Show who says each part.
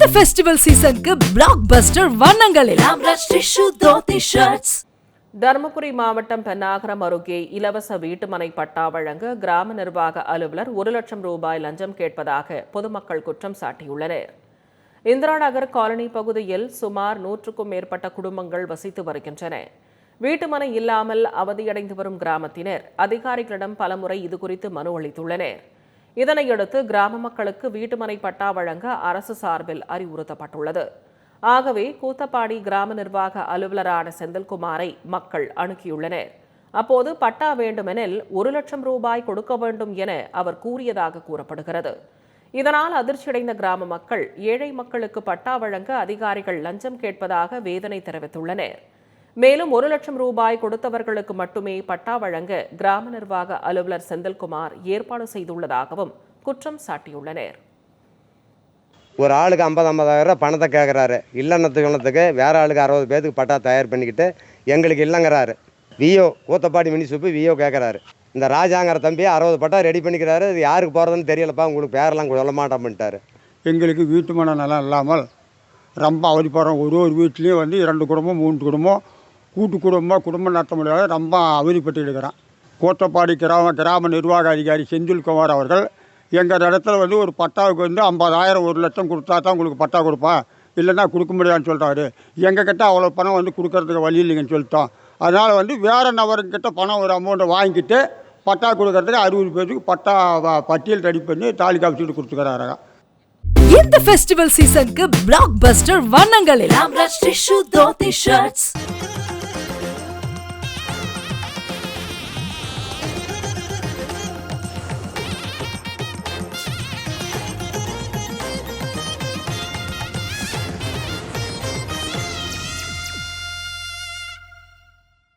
Speaker 1: இந்த ஃபெஸ்டிவல் சீசனுக்கு பிளாக் பஸ்டர் வண்ணங்களில்
Speaker 2: தருமபுரி மாவட்டம் பென்னாகரம் அருகே இலவச வீட்டுமனை பட்டா வழங்க கிராம நிர்வாக அலுவலர் ஒரு லட்சம் ரூபாய் லஞ்சம் கேட்பதாக பொதுமக்கள் குற்றம் சாட்டியுள்ளனர். இந்திரா நகர் காலனி பகுதியில் சுமார் நூற்றுக்கும் மேற்பட்ட குடும்பங்கள் வசித்து வருகின்றன. வீட்டுமனை இல்லாமல் அவதியடைந்து வரும் கிராமத்தினர் அதிகாரிகளிடம் பலமுறை இதுகுறித்து மனு அளித்துள்ளனர். இதனையடுத்து கிராம மக்களுக்கு வீட்டுமனை பட்டா வழங்க அரசு சார்பில் அறிவுறுத்தப்பட்டுள்ளது. ஆகவே கூத்தப்பாடி கிராம நிர்வாக அலுவலரான செந்தில்குமாரை மக்கள் அணுகியுள்ளனர். அப்போது பட்டா வேண்டுமெனில் ஒரு லட்சம் ரூபாய் கொடுக்க வேண்டும் என அவர் கூறியதாக கூறப்படுகிறது. இதனால் அதிர்ச்சியடைந்த கிராம மக்கள் ஏழை மக்களுக்கு பட்டா வழங்க அதிகாரிகள் லஞ்சம் கேட்பதாக வேதனை தெரிவித்துள்ளனர். மேலும் ஒரு லட்சம் ரூபாய் கொடுத்தவர்களுக்கு மட்டுமே பட்டா வழங்க கிராம நிர்வாக அலுவலர் செந்தில்குமார் ஏற்பாடு செய்துள்ளதாகவும் குற்றம் சாட்டியுள்ளனர்.
Speaker 3: ஒரு ஆளுக்கு ஐம்பது ஐம்பதாயிரம் பணத்தை கேட்குறாரு இல்லைன்னத்துக்கு வேற ஆளுக்கு அறுபது பேத்துக்கு பட்டா தயார் பண்ணிக்கிட்டு எங்களுக்கு இல்லைங்கிறாரு. விஓ கூத்தப்பாடி மினிசிப்பு விஓ கேட்குறாரு இந்த ராஜாங்கிற தம்பி அறுபது பட்டா ரெடி பண்ணிக்கிறாரு. இது யாருக்கு போகிறதுன்னு தெரியலப்பா உங்களுக்கு பேரெல்லாம் சொல்ல மாட்டோம்ட்டாரு
Speaker 4: எங்களுக்கு வீட்டு மன நலம் இல்லாமல் ரொம்ப அவதிப்படுறோம் ஒரு ஒரு வீட்லேயும் வந்து இரண்டு குடும்பம் மூன்று குடும்பம். கூட்டு குடும்பம் குடும்பம் நடத்த முடியாத ரொம்ப அவதிப்பட்டு இருக்கிறான் கோட்டப்பாடி கிராம கிராம நிர்வாக அதிகாரி செந்தில்குமார் அவர்கள் எங்கள் இடத்துல வந்து ஒரு பட்டாவுக்கு வந்து ஐம்பதாயிரம் ஒரு லட்சம் கொடுத்தா தான் உங்களுக்கு பட்டா கொடுப்பேன் இல்லைன்னா கொடுக்க முடியாதுன்னு சொல்கிறாரு எங்கள் கிட்ட அவ்வளோ பணம் வந்து கொடுக்கறதுக்கு வழி இல்லைங்கன்னு சொல்லிட்டோம். அதனால் வந்து வேறு நபருக்கிட்ட பணம் ஒரு அமௌண்ட்டை வாங்கிட்டு பட்டா கொடுக்கறதுக்கு அறுபது பேருக்கு பட்டா பட்டியல் ரெடி பண்ணி தாலுக்கா ஆஃபீஸிட்டு கொடுத்துக்கிறாங்க
Speaker 1: இந்த ஃபெஸ்டிவல் சீசனுக்கு பிளாக் பஸ்டர் வண்ணங்களில்